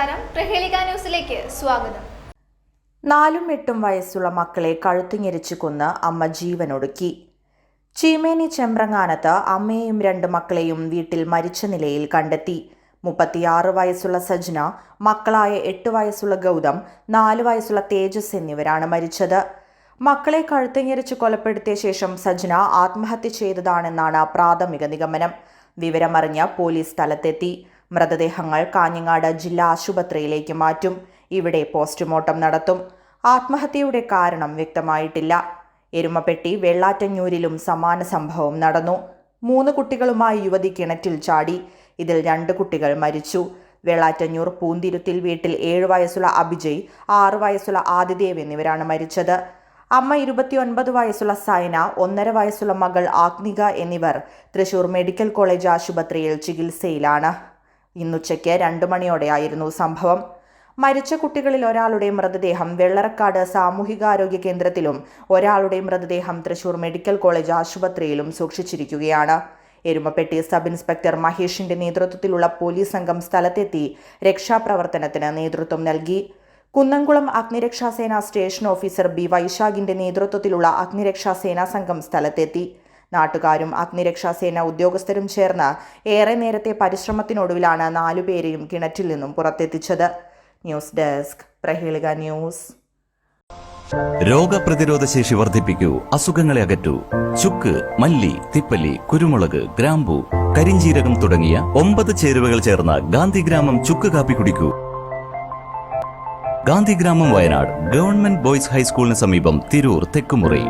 നമസ്കാരം. പ്രഹേളിക ന്യൂസിലേക്ക് സ്വാഗതം. നാലും എട്ടും വയസ്സുള്ള മക്കളെ കഴുത്തുഞ്ഞെരിച്ചു കൊന്ന് അമ്മ ജീവനൊടുക്കി. ചീമേനി ചെമ്പ്രങ്ങാനത്ത് അമ്മയെയും രണ്ട് മക്കളെയും വീട്ടിൽ മരിച്ച നിലയിൽ കണ്ടെത്തി. മുപ്പത്തിയാറ് വയസ്സുള്ള സജ്ന മക്കളായ എട്ട് വയസ്സുള്ള ഗൗതം നാല് വയസ്സുള്ള തേജസ് എന്നിവരാണ് മരിച്ചത്. മക്കളെ കഴുത്തുഞ്ഞെരിച്ച് കൊലപ്പെടുത്തിയ ശേഷം സജ്ന ആത്മഹത്യ ചെയ്തതാണെന്നാണ് പ്രാഥമിക നിഗമനം. വിവരമറിഞ്ഞ പോലീസ് സ്ഥലത്തെത്തി. മൃതദേഹങ്ങൾ കാഞ്ഞങ്ങാട് ജില്ലാ ആശുപത്രിയിലേക്ക് മാറ്റും. ഇവിടെ പോസ്റ്റ്മോർട്ടം നടത്തും. ആത്മഹത്യയുടെ കാരണം വ്യക്തമായിട്ടില്ല. എരുമപ്പെട്ടി വെള്ളാറ്റഞ്ഞൂരിലും സമാന സംഭവം നടന്നു. മൂന്ന് കുട്ടികളുമായി യുവതി കിണറ്റിൽ ചാടി. ഇതിൽ രണ്ട് കുട്ടികൾ മരിച്ചു. വെള്ളാറ്റഞ്ഞൂർ പൂന്തിരുത്തിൽ വീട്ടിൽ ഏഴ് വയസ്സുള്ള അഭിജയ് ആറ് വയസ്സുള്ള ആദിദേവ് എന്നിവരാണ് മരിച്ചത്. അമ്മ ഇരുപത്തിയൊൻപത് വയസ്സുള്ള സൈന ഒന്നര വയസ്സുള്ള മകൾ ആഗ്നിക എന്നിവർ തൃശൂർ മെഡിക്കൽ കോളേജ് ആശുപത്രിയിൽ ചികിത്സയിലാണ്. ഇന്നുച്ചയ്ക്ക് രണ്ടു മണിയോടെയായിരുന്നു സംഭവം. മരിച്ച കുട്ടികളിൽ ഒരാളുടെ മൃതദേഹം വെള്ളറക്കാട് സാമൂഹികാരോഗ്യ കേന്ദ്രത്തിലും ഒരാളുടെ മൃതദേഹം തൃശൂർ മെഡിക്കൽ കോളേജ് ആശുപത്രിയിലും സൂക്ഷിച്ചിരിക്കുകയാണ്. എരുമപ്പെട്ടി സബ് ഇൻസ്പെക്ടർ മഹേഷിന്റെ നേതൃത്വത്തിലുള്ള പോലീസ് സംഘം സ്ഥലത്തെത്തി രക്ഷാപ്രവർത്തനത്തിന് നേതൃത്വം നൽകി. കുന്നംകുളം അഗ്നിരക്ഷാസേന സ്റ്റേഷൻ ഓഫീസർ ബി വൈശാഖിന്റെ നേതൃത്വത്തിലുള്ള അഗ്നിരക്ഷാസേനാ സംഘം സ്ഥലത്തെത്തി. നാട്ടുകാരും അഗ്നിരക്ഷാസേന ഉദ്യോഗസ്ഥരും ചേർന്ന് ഏറെ നേരത്തെ പരിശ്രമത്തിനൊടുവിലാണ് നാലുപേരെയും കിണറ്റിൽ നിന്നും പുറത്തെത്തിച്ചത്. News desk Prahelika news. രോഗപ്രതിരോധ ശേഷി വർദ്ധിപ്പിക്കൂ അസുഖങ്ങളെ അകറ്റൂ. ചുക്ക് മല്ലി തിപ്പല്ലി കുരുമുളക് ഗ്രാമ്പു കരിഞ്ചീരകം തുടങ്ങിയ ഒമ്പത് ചേരുവകൾ ചേർന്ന ഗാന്ധിഗ്രാമം ചുക്ക് കാപ്പി കുടിക്കൂ. ഗാന്ധിഗ്രാമം വയനാട് ഗവൺമെന്റ് ബോയ്സ് ഹൈസ്കൂളിന് സമീപം തിരൂർ തെക്കുമുറി.